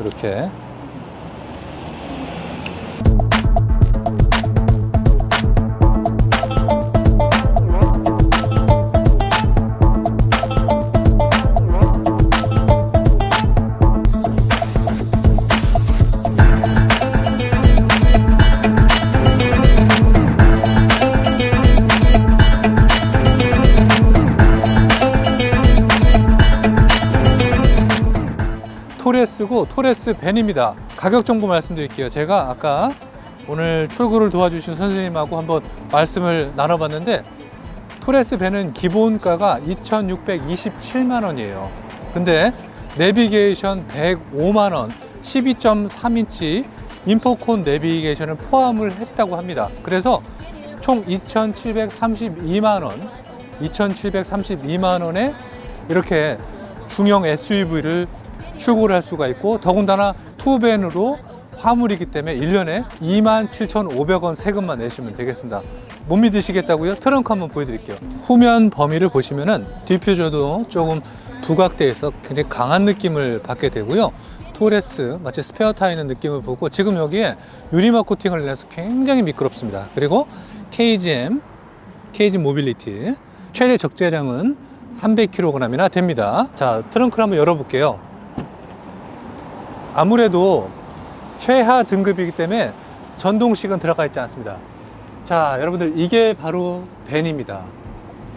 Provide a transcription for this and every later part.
이렇게 토레스고 토레스 벤입니다. 가격 정보 말씀드릴게요. 제가 아까 오늘 출고를 도와주신 선생님하고 한번 말씀을 나눠봤는데 토레스 벤은 기본가가 2,627만 원이에요. 근데 내비게이션 105만 원, 12.3인치 인포콘 내비게이션을 포함을 했다고 합니다. 그래서 총 2,732만 원, 2,732만 원에 이렇게 중형 SUV를 출고를 할 수가 있고 더군다나 투벤으로 화물이기 때문에 1년에 27,500원 세금만 내시면 되겠습니다. 못 믿으시겠다고요? 트렁크 한번 보여드릴게요. 후면 범위를 보시면은 디퓨저도 조금 부각돼 있어 굉장히 강한 느낌을 받게 되고요. 토레스 마치 스페어 타이는 느낌을 보고 지금 여기에 유리막 코팅을 내서 굉장히 미끄럽습니다. 그리고 KGM, KG 모빌리티 최대 적재량은 300kg이나 됩니다. 자, 트렁크를 한번 열어볼게요. 아무래도 최하 등급이기 때문에 전동식은 들어가 있지 않습니다. 자, 여러분들 이게 바로 벤입니다.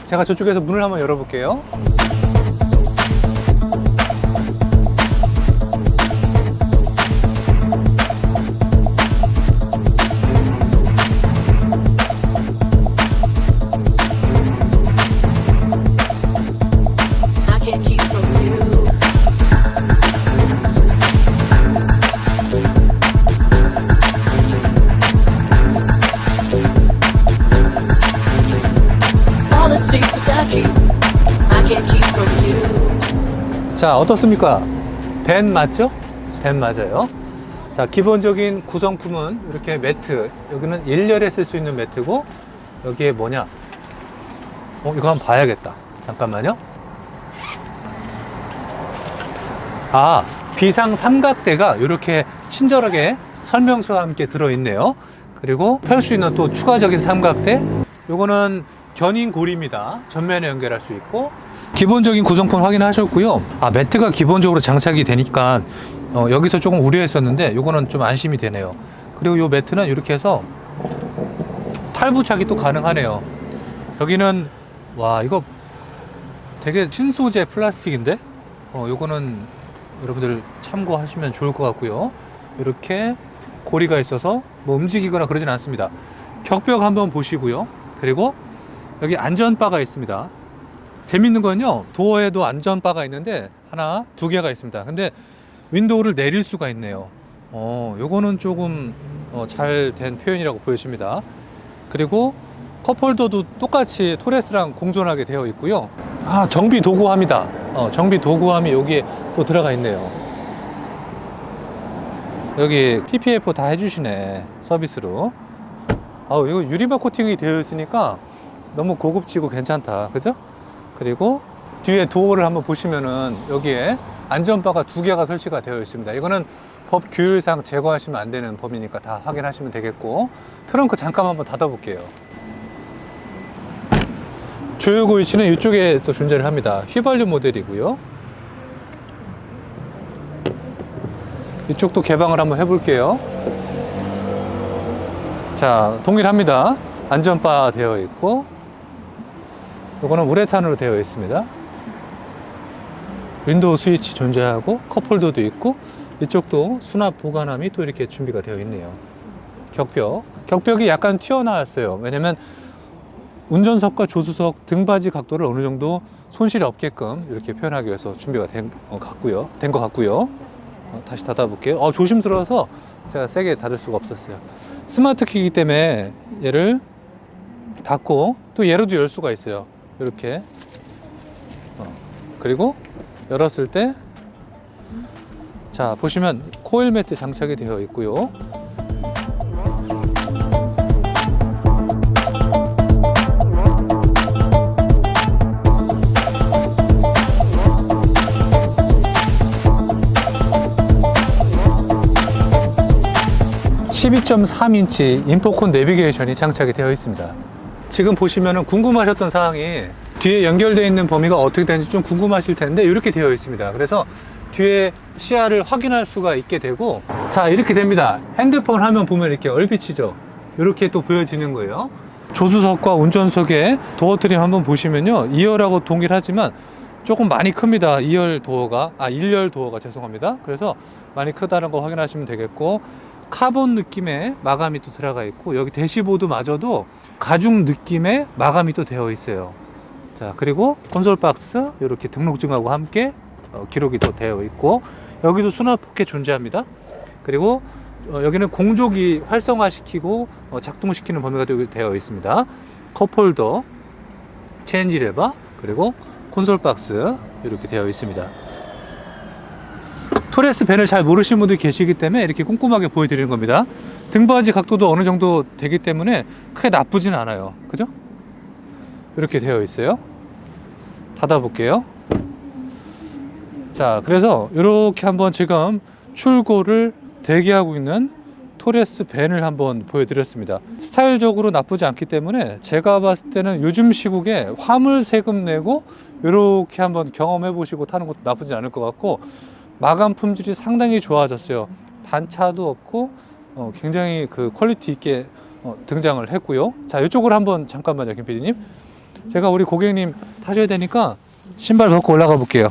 제가 저쪽에서 문을 한번 열어볼게요. 자, 어떻습니까? 벤 맞죠? 벤 맞아요. 자, 기본적인 구성품은 이렇게 매트. 여기는 1열에 쓸 수 있는 매트고, 여기에 뭐냐? 어, 이거 한번 봐야겠다. 잠깐만요. 아, 비상 삼각대가 이렇게 친절하게 설명서와 함께 들어있네요. 그리고 펼 수 있는 또 추가적인 삼각대. 요거는 견인 고리입니다. 전면에 연결할 수 있고. 기본적인 구성품 확인하셨고요. 아, 매트가 기본적으로 장착이 되니까 어, 여기서 조금 우려했었는데 요거는 좀 안심이 되네요. 그리고 요 매트는 이렇게 해서 탈부착이 또 가능하네요. 여기는 와, 이거 되게 신소재 플라스틱인데? 어, 요거는 여러분들 참고하시면 좋을 것 같고요. 이렇게 고리가 있어서 뭐 움직이거나 그러진 않습니다. 격벽 한번 보시고요. 그리고 여기 안전바가 있습니다. 재밌는 건요. 도어에도 안전바가 있는데 하나, 두 개가 있습니다. 근데 윈도우를 내릴 수가 있네요. 어, 요거는 조금 어, 잘된 표현이라고 보여집니다. 그리고 컵홀더도 똑같이 토레스랑 공존하게 되어 있고요. 아, 정비 도구함이다. 어, 정비 도구함이 여기에 또 들어가 있네요. 여기 PPF 다 해주시네. 서비스로. 아우, 이거 유리막 코팅이 되어 있으니까 너무 고급지고 괜찮다. 그죠? 그리고 뒤에 도어를 한번 보시면은 여기에 안전바가 두 개가 설치가 되어 있습니다. 이거는 법 규율상 제거하시면 안 되는 범위니까 다 확인하시면 되겠고 트렁크 잠깐 한번 닫아볼게요. 조여구 위치는 이쪽에 또 존재를 합니다. 휘발유 모델이고요. 이쪽도 개방을 한번 해볼게요. 자, 동일합니다. 안전바 되어 있고, 이거는 우레탄으로 되어 있습니다. 윈도우 스위치 존재하고, 컵홀더도 있고, 이쪽도 수납 보관함이 또 이렇게 준비가 되어 있네요. 격벽. 격벽이 약간 튀어나왔어요. 왜냐면 운전석과 조수석 등받이 각도를 어느 정도 손실이 없게끔 이렇게 표현하기 위해서 준비가 된 것 같고요. 된 것 같고요. 어, 다시 닫아볼게요. 어, 조심스러워서 제가 세게 닫을 수가 없었어요. 스마트 키이기 때문에 얘를 닫고 또 얘로도 열 수가 있어요. 이렇게. 어, 그리고 열었을 때 자, 보시면 코일 매트 장착이 되어 있고요. 12.3인치 인포콘 내비게이션이 장착이 되어 있습니다. 지금 보시면 궁금하셨던 사항이 뒤에 연결되어 있는 범위가 어떻게 되는지 좀 궁금하실 텐데 이렇게 되어 있습니다. 그래서 뒤에 시야를 확인할 수가 있게 되고 자 이렇게 됩니다. 핸드폰 화면 보면 이렇게 얼비치죠. 이렇게 또 보여지는 거예요. 조수석과 운전석의 도어 트림 한번 보시면요. 2열하고 동일하지만 조금 많이 큽니다. 2열 도어가 아 1열 도어가 죄송합니다. 그래서 많이 크다는 거 확인하시면 되겠고 카본 느낌의 마감이 또 들어가 있고 여기 대시보드마저도 가죽 느낌의 마감이 또 되어 있어요. 자 그리고 콘솔 박스 이렇게 등록증하고 함께 어, 기록이 또 되어 있고 여기도 수납 포켓 존재합니다. 그리고 어, 여기는 공조기 활성화시키고 어, 작동시키는 범위가 되- 되어 있습니다. 컵홀더, 체인지 레버, 그리고 콘솔 박스 이렇게 되어 있습니다. 토레스 벤을 잘 모르시는 분들이 계시기 때문에 이렇게 꼼꼼하게 보여드리는 겁니다. 등받이 각도도 어느 정도 되기 때문에 크게 나쁘진 않아요. 그죠? 이렇게 되어 있어요. 닫아볼게요. 자, 그래서 이렇게 한번 지금 출고를 대기하고 있는 토레스 벤을 한번 보여드렸습니다. 스타일적으로 나쁘지 않기 때문에 제가 봤을 때는 요즘 시국에 화물 세금 내고 이렇게 한번 경험해 보시고 타는 것도 나쁘지 않을 것 같고 마감 품질이 상당히 좋아졌어요. 단차도 없고 어, 굉장히 그 퀄리티 있게 어, 등장을 했고요. 자, 이쪽으로 한번 잠깐만요, 김 PD님. 제가 우리 고객님 타셔야 되니까 신발 벗고 올라가 볼게요.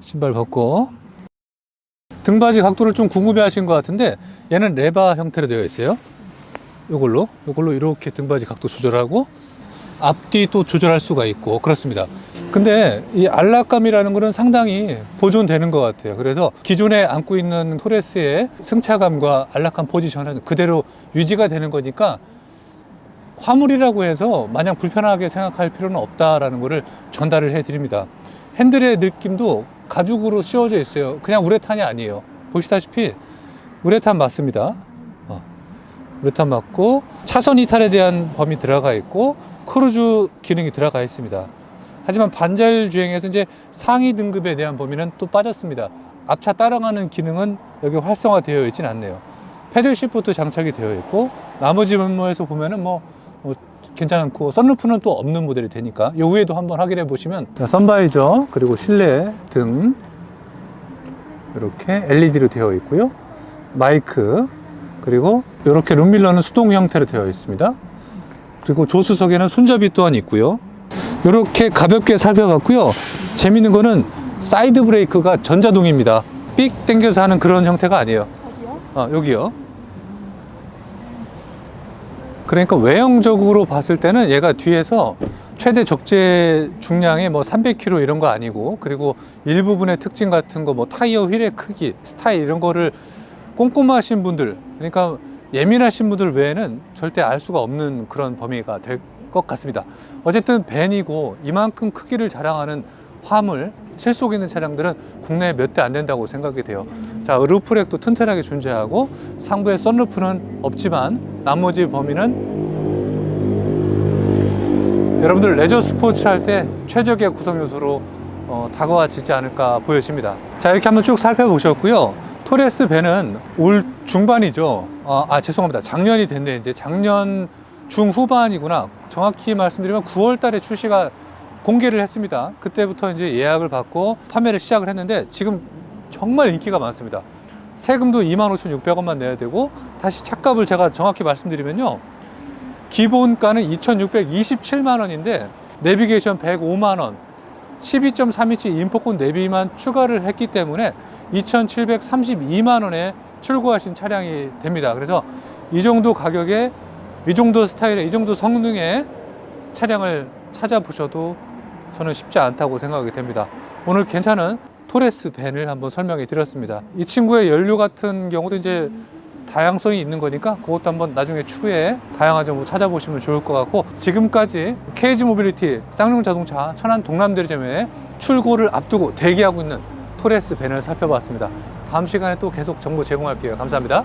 신발 벗고 등받이 각도를 좀 궁금해 하신 것 같은데 얘는 레바 형태로 되어 있어요. 요걸로 요걸로 이렇게 등받이 각도 조절하고 앞뒤 또 조절할 수가 있고 그렇습니다. 근데 이 안락감이라는 거는 상당히 보존되는 것 같아요. 그래서 기존에 안고 있는 토레스의 승차감과 안락감 포지션은 그대로 유지가 되는 거니까 화물이라고 해서 마냥 불편하게 생각할 필요는 없다라는 것을 전달을 해드립니다. 핸들의 느낌도 가죽으로 씌워져 있어요. 그냥 우레탄이 아니에요. 보시다시피 우레탄 맞습니다. 어, 우레탄 맞고 차선 이탈에 대한 범위 들어가 있고 크루즈 기능이 들어가 있습니다. 하지만 반절 주행에서 이제 상위 등급에 대한 범위는 또 빠졌습니다. 앞차 따라가는 기능은 여기 활성화되어 있진 않네요. 패들 시프트 장착이 되어 있고 나머지 면모에서 보면은 뭐, 뭐 괜찮고 썬루프는 또 없는 모델이 되니까 이 위에도 한번 확인해 보시면 자, 선바이저 그리고 실내 등 이렇게 LED로 되어 있고요. 마이크 그리고 이렇게 룸밀러는 수동 형태로 되어 있습니다. 그리고 조수석에는 손잡이 또한 있고요. 이렇게 가볍게 살펴봤고요. 재밌는 거는 사이드 브레이크가 전자동입니다. 삑 당겨서 하는 그런 형태가 아니에요. 어, 여기요. 그러니까 외형적으로 봤을 때는 얘가 뒤에서 최대 적재 중량이 뭐 300kg 이런 거 아니고 그리고 일부분의 특징 같은 거 뭐 타이어 휠의 크기, 스타일 이런 거를 꼼꼼하신 분들 그러니까 예민하신 분들 외에는 절대 알 수가 없는 그런 범위가 될 것 같습니다. 어쨌든 벤이고 이만큼 크기를 자랑하는 화물 실속 있는 차량들은 국내에 몇 대 안 된다고 생각이 돼요. 자, 루프렉도 튼튼하게 존재하고 상부에 썬루프는 없지만 나머지 범위는 여러분들 레저 스포츠 할 때 최적의 구성 요소로 어, 다가와지지 않을까 보여집니다. 자, 이렇게 한번 쭉 살펴보셨고요. 토레스 벤은 올 중반이죠. 아, 아, 죄송합니다. 작년이 됐네. 이제 작년 중후반이구나. 정확히 말씀드리면 9월 달에 출시가 공개를 했습니다. 그때부터 이제 예약을 받고 판매를 시작을 했는데 지금 정말 인기가 많습니다. 세금도 25,600원만 내야 되고 다시 차값을 제가 정확히 말씀드리면요. 기본가는 2,627만 원인데 내비게이션 105만 원, 12.3인치 인포콘 내비만 추가를 했기 때문에 2,732만 원에 출고하신 차량이 됩니다. 그래서 이 정도 가격에 이 정도 스타일의 이 정도 성능의 차량을 찾아보셔도 저는 쉽지 않다고 생각이 됩니다. 오늘 괜찮은 토레스 벤을 한번 설명해 드렸습니다. 이 친구의 연료 같은 경우도 이제 다양성이 있는 거니까 그것도 한번 나중에 추후에 다양한 정보 찾아보시면 좋을 것 같고 지금까지 KG 모빌리티 쌍용 자동차 천안 동남대리점에 출고를 앞두고 대기하고 있는 토레스 벤을 살펴봤습니다. 다음 시간에 또 계속 정보 제공할게요. 감사합니다.